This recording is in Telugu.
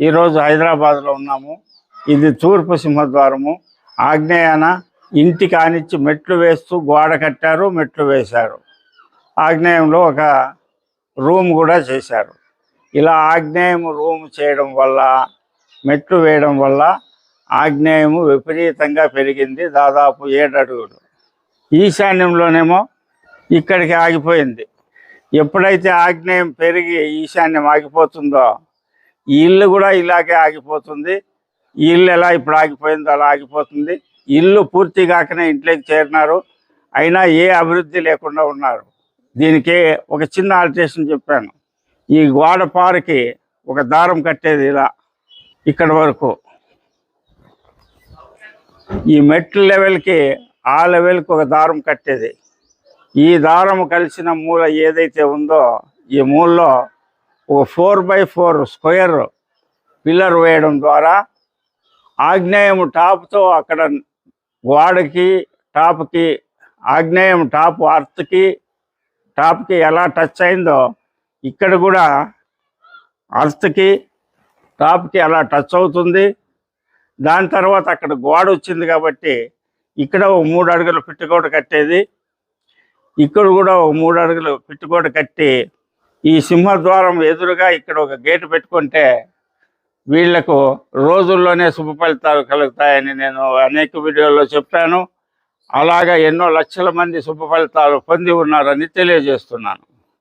ఈరోజు హైదరాబాద్లో ఉన్నాము. ఇది తూర్పు సింహద్వారము. ఆగ్నేయాన ఇంటి కానిచ్చి మెట్లు వేస్తూ గోడ కట్టారు మెట్లు వేశారు. ఆగ్నేయంలో ఒక రూమ్ కూడా చేశారు. ఇలా ఆగ్నేయం రూమ్ చేయడం వల్ల మెట్లు వేయడం వల్ల ఆగ్నేయము విపరీతంగా పెరిగింది దాదాపు ఏడు అడుగులు ఈశాన్యంలోనేమో ఇక్కడికి ఆగిపోయింది. ఎప్పుడైతే ఆగ్నేయం పెరిగి ఈశాన్యం ఆగిపోతుందో ఈ ఇల్లు కూడా ఇలాగే ఆగిపోతుంది. ఈ ఇల్లు ఎలా ఇప్పుడు ఆగిపోయిందో అలా ఆగిపోతుంది. ఇల్లు పూర్తి కాకనే ఇంట్లోకి చేరినారు. అయినా ఏ అభివృద్ధి లేకుండా ఉన్నారు. దీనికి ఒక చిన్న ఆల్టరేషన్ చెప్పాను. ఈ గోడ పారకి ఒక దారం కట్టేది ఇలా ఇక్కడ వరకు. ఈ మెట్ల లెవెల్కి ఆ లెవెల్కి ఒక దారం కట్టేది. ఈ దారం కలిసిన మూల ఏదైతే ఉందో ఈ మూలలో ఒక four by four square pillar వేయడం ద్వారా ఆగ్నేయం టాప్తో అక్కడ గోడకి టాప్కి ఆగ్నేయం టాప్ అర్త్కి టాప్కి ఎలా టచ్ అయిందో ఇక్కడ కూడా అర్త్కి టాప్కి అలా టచ్ అవుతుంది. దాని తర్వాత అక్కడ గోడ వచ్చింది కాబట్టి ఇక్కడ ఒక మూడు అడుగులు పెట్టుకోట కట్టేది. ఇక్కడ కూడా ఒక మూడు అడుగులు పెట్టుకోట కట్టి ఈ సింహద్వారం ఎదురుగా ఇక్కడ ఒక గేటు పెట్టుకుంటే వీళ్ళకు రోజుల్లోనే శుభ ఫలితాలు కలుగుతాయని నేను అనేక వీడియోల్లో చెప్పాను. అలాగా ఎన్నో లక్షల మంది శుభ ఫలితాలు పొంది ఉన్నారని తెలియజేస్తున్నాను.